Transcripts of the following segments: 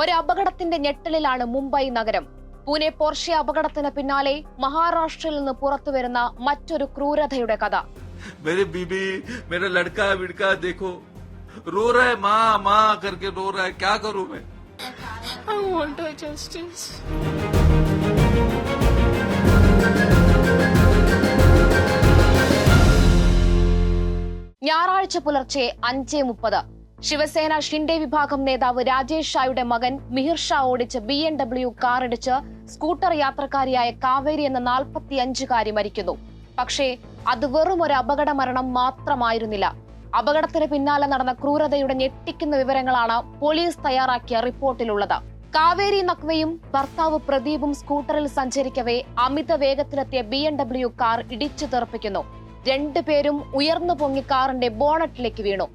ഒരു അപകടത്തിന്റെ ഞെട്ടലിലാണ് മുംബൈ നഗരം പൂനെ പോർഷെ അപകടത്തിന് പിന്നാലെ മഹാരാഷ്ട്രയിൽ നിന്ന് പുറത്തുവരുന്ന മറ്റൊരു ക്രൂരതയുടെ കഥ मेरी बीबी मेरा लड़का विड़का देखो रो रहा है माँ माँ करके रो रहा है क्या करूं मैं I want her justice. ഞായറാഴ്ച പുലർച്ചെ അഞ്ചേ മുപ്പത് ശിവസേന ഷിൻഡെ വിഭാഗം നേതാവ് രാജേഷ് ഷായുടെ മകൻ മിഹിർ ഷാ ഓടിച്ച് ബി എൻ ഡബ്ല്യു കാറിടിച്ച് സ്കൂട്ടർ യാത്രക്കാരിയായ കാവേരി എന്ന നാൽപ്പത്തിയഞ്ചുകാരി മരിക്കുന്നു. പക്ഷേ അത് വെറും ഒരു അപകട മരണം മാത്രമായിരുന്നില്ല. അപകടത്തിന് പിന്നാലെ നടന്ന ക്രൂരതയുടെ ഞെട്ടിക്കുന്ന വിവരങ്ങളാണ് പോലീസ് തയ്യാറാക്കിയ റിപ്പോർട്ടിലുള്ളത്. കാവേരി നക്വയും ഭർത്താവ് പ്രദീപും സ്കൂട്ടറിൽ സഞ്ചരിക്കവേ അമിത വേഗത്തിലെത്തിയ ബി എൻ ഡബ്ല്യു കാർ ഇടിച്ചു തെറിപ്പിക്കുന്നു. രണ്ടുപേരും ഉയർന്നു പൊങ്ങി കാറിന്റെ ബോണറ്റിലേക്ക് വീണു.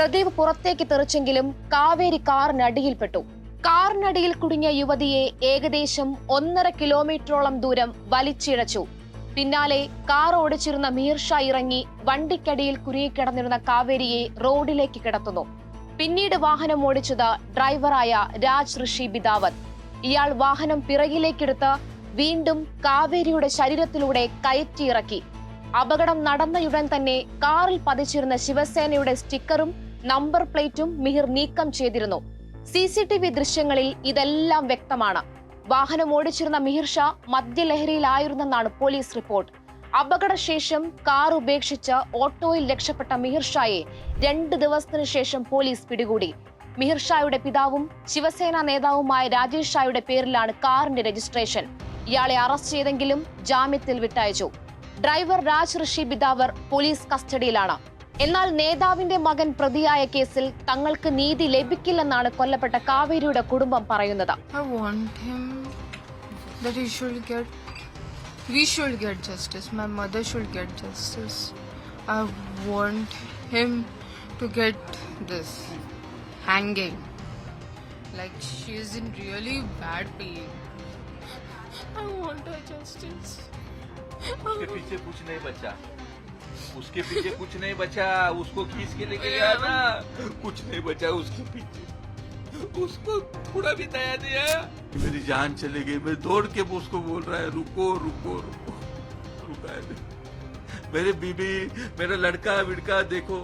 പ്രദീപ് പുറത്തേക്ക് തെറിച്ചെങ്കിലും കാവേരി കാറിനടിയിൽപ്പെട്ടു. കാറിനടിയിൽ കുടുങ്ങിയ യുവതിയെ ഏകദേശം ഒന്നര കിലോമീറ്ററോളം ദൂരം വലിച്ചിഴച്ചു. പിന്നാലെ കാർ ഓടിച്ചിരുന്ന മീർഷ ഇറങ്ങി വണ്ടിക്കടിയിൽ കുരുങ്ങിക്കിടന്നിരുന്ന കാവേരിയെ റോഡിലേക്ക് കിടത്തുന്നു. പിന്നീട് വാഹനം ഓടിച്ചത് ഡ്രൈവറായ രാജ് ഋഷി ബിദാവത്. ഇയാൾ വാഹനം പിറകിലേക്കെടുത്ത് വീണ്ടും കാവേരിയുടെ ശരീരത്തിലൂടെ കയറ്റിയിറക്കി. അപകടം നടന്നയുടൻ തന്നെ കാറിൽ പതിച്ചിരുന്ന ശിവസേനയുടെ സ്റ്റിക്കറും നമ്പർ പ്ലേറ്റും മിഹിർ നീക്കം ചെയ്തിരുന്നു. സി സി ടി വി ദൃശ്യങ്ങളിൽ ഇതെല്ലാം വ്യക്തമാണ്. വാഹനം ഓടിച്ചിരുന്ന മിഹിർ ഷാ മദ്യലഹരിയിലായിരുന്നെന്നാണ് പോലീസ് റിപ്പോർട്ട്. അപകടശേഷം കാർ ഉപേക്ഷിച്ച് ഓട്ടോയിൽ രക്ഷപ്പെട്ട മിഹിർ ഷായെ രണ്ട് ദിവസത്തിനു ശേഷം പോലീസ് പിടികൂടി. മിഹിർ ഷായുടെ പിതാവും ശിവസേന നേതാവുമായ രാജേഷ് ഷായുടെ പേരിലാണ് കാറിന്റെ രജിസ്ട്രേഷൻ. ഇയാളെ അറസ്റ്റ് ചെയ്തെങ്കിലും ജാമ്യത്തിൽ വിട്ടയച്ചു. ഡ്രൈവർ രാജ് ഋഷി ബിദാവർ പോലീസ് കസ്റ്റഡിയിലാണ്. എന്നാൽ നേതാവിന്റെ മകൻ പ്രതിയായ കേസിൽ തങ്ങൾക്ക് നീതി ലഭിക്കില്ലെന്നാണ് കൊല്ലപ്പെട്ട കാവേരിയുടെ കുടുംബം പറയുന്നത് I want him that he should get. We should get justice. My mother should get justice. I want him to get this hanging. Like she is in really bad pain. I want her justice. उसके पीछे कुछ नहीं बचा उसके पीछे कुछ नहीं बचा उसको खींच के लेके गया ना कुछ नहीं बचा उसके पीछे उसको थोड़ा भी दया दिया मेरी जान चली गई मैं दौड़ के उसको बोल रहा है रुको रुको रुको रुका है नहीं। मेरी बीबी मेरा लड़का विड़का देखो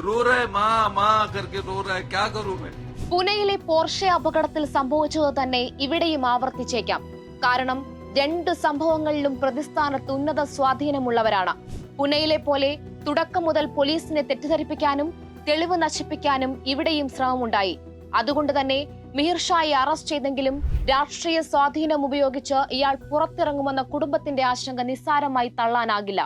रो रहा है माँ माँ करके रो रहा है क्या करूं मैं പൂനെയിലെ പോർഷെ അപകടത്തിൽ സംഭവിച്ചത് തന്നെ ഇവിടെയും ആവർത്തിച്ചേക്കാം കാരണം രണ്ട് സംഭവങ്ങളിലും പ്രതിസ്ഥാനത്ത് ഉന്നത സ്വാധീനമുള്ളവരാണ് പുനെയിലെ പോലെ തുടക്കം മുതൽ പോലീസിനെ തെറ്റിദ്ധരിപ്പിക്കാനും തെളിവ് നശിപ്പിക്കാനും ഇവിടെയും ശ്രമമുണ്ടായി. അതുകൊണ്ട് തന്നെ മിഹിർ ഷായെ അറസ്റ്റ് ചെയ്തെങ്കിലും രാഷ്ട്രീയ സ്വാധീനം ഉപയോഗിച്ച് ഇയാൾ പുറത്തിറങ്ങുമെന്ന കുടുംബത്തിന്റെ ആശങ്ക നിസ്സാരമായി തള്ളാനാകില്ല.